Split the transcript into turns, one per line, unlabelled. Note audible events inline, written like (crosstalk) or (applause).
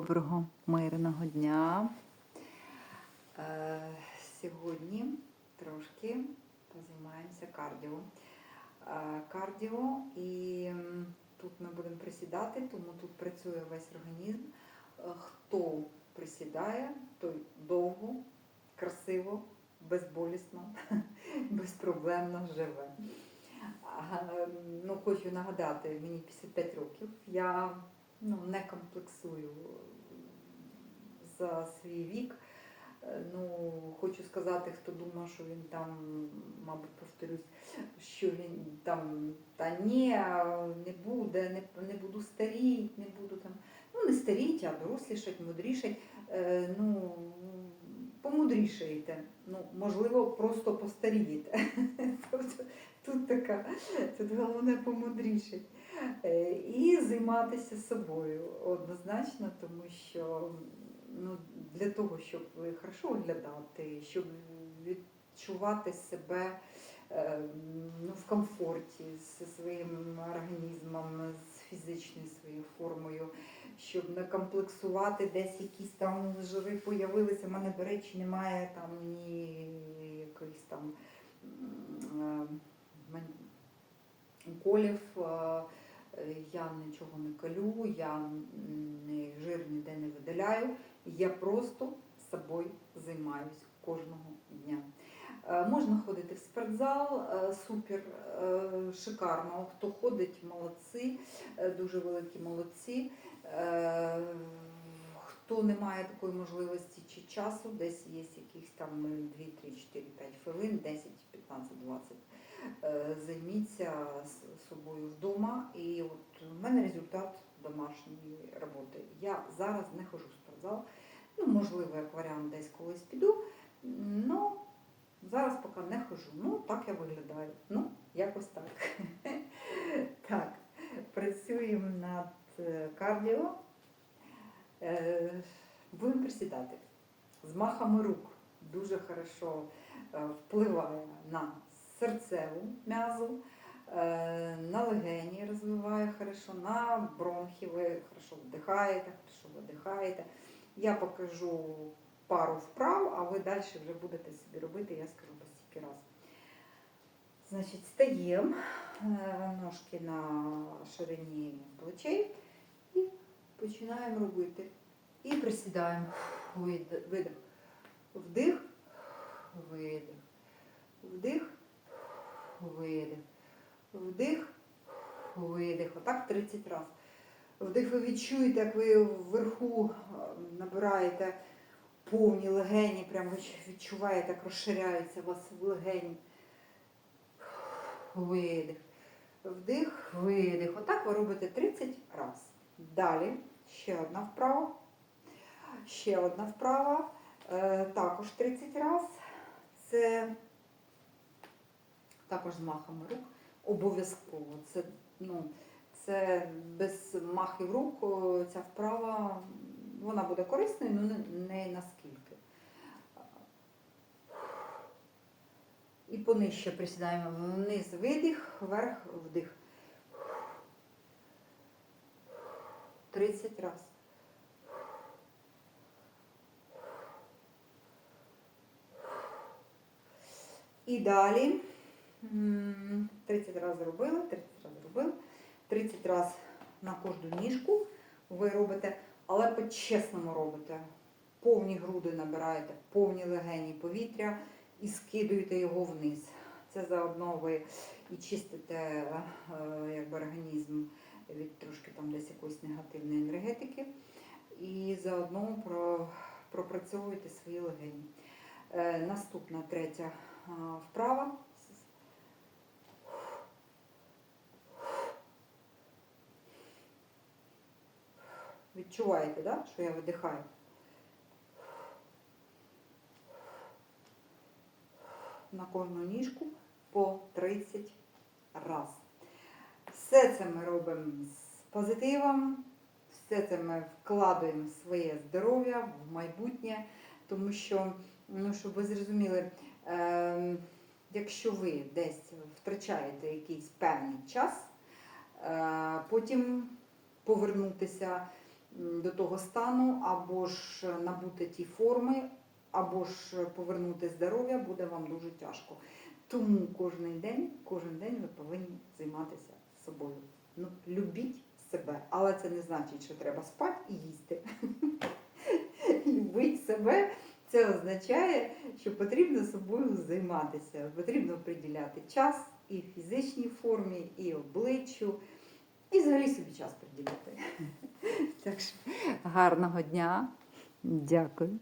Доброго мирного дня. Е, Сьогодні трошки позаймаємося кардіо. Е, Кардіо і тут ми будемо присідати, тому тут працює весь організм. Е, Хто присідає, той довго, красиво, безболісно, (laughs) безпроблемно живе. Ну, хочу нагадати, мені 55 років. Я ну, не комплексую за свій вік. Е, Ну, хочу сказати, хто думав, що він там, мабуть, повторюсь, що він там та ні, не буде, не, не буду старіть, не буду там. Ну, не старіть, а дорослішать, мудрішать. Е, ну, помудрішаєте. Ну, можливо, просто постарієте. Тут головне помудрішать. Е, І займатися собою однозначно, тому що ну, для того, щоб хорошо виглядати, щоб відчувати себе е, ну, в комфорті зі своїм організмом, з фізичною своєю формою, щоб не комплексувати, десь якісь там жири появилися. У мене, до речі, немає там ні якихось там е, уколів. е, Я нічого не калю, я не жир ніде не видаляю. Я просто собою займаюсь кожного дня. Е, Можна ходити в спортзал, е, супер, шикарно. Хто ходить, молодці, дуже великі молодці. Е, Хто не має такої можливості чи часу, десь є якісь там 2, 3, 4, 5 хвилин, 10, 15, 20 е, займіться собою вдома. І от у мене результат домашньої роботи. Я зараз не ходжу в спортзал. Ну, можливо, як варіант десь колись піду. Ну, зараз поки не ходжу. Ну, так я виглядаю. Ну, якось так. (laughs) Так, працюємо над е, кардіо. Е, Будемо присідати. З махами рук дуже хорошо е, впливає на серцеву м'язу, е, на легені розвиває хорошо, на бронхи ви хорошо вдихаєте, хорошо видихаєте. Я покажу пару вправ, а ви далі вже будете собі робити, я скажу по стільки раз. Значить, стаємо, ножки на ширині плечей починаємо робити. І присідаємо. Видих. Вдих, видих. Вдих, видих. Вдих, видих. Отак 30 разів. Вдих ви відчуєте, як ви вверху набираєте повні легені, прямо відчуваєте, як розширяються у вас легені. Видих. Вдих, видих. Отак ви робите 30 разів. Далі ще одна вправа. Ще одна вправа. Е, також 30 разів. Це також з махами рук. Обов'язково. Це, ну, це без махів рук ця вправа вона буде корисною, але не, не наскільки. І понижче присідаємо вниз видих, вверх вдих. 30 разів. І далі 30 разів зробили, 30 разів зробили, 30 разів на кожну ніжку ви робите, але по-чесному робите. Повні груди набираєте, повні легені повітря і скидуєте його вниз. Це заодно ви і чистите е, якби, організм від трошки там десь якоїсь негативної енергетики. І заодно про, пропрацьовуєте свої легені. Е, наступна третя вправа. Відчуваєте, да, що я видихаю? На кожну ніжку по 30 раз. Все це ми робимо з позитивом, все це ми вкладаємо в своє здоров'я, в майбутнє, тому що, ну, щоб ви зрозуміли, е, якщо ви десь втрачаєте якийсь певний час, е, потім повернутися до того стану, або ж набути ті форми, або ж повернути здоров'я, буде вам дуже тяжко. Тому кожен день, кожен день ви повинні займатися собою. Ну, любіть себе, але це не значить, що треба спати і їсти. (laughs) Любить себе це означає, що потрібно собою займатися. Потрібно приділяти час і фізичній формі, і обличчю, і взагалі собі час приділяти. Так що гарного дня. Дякую.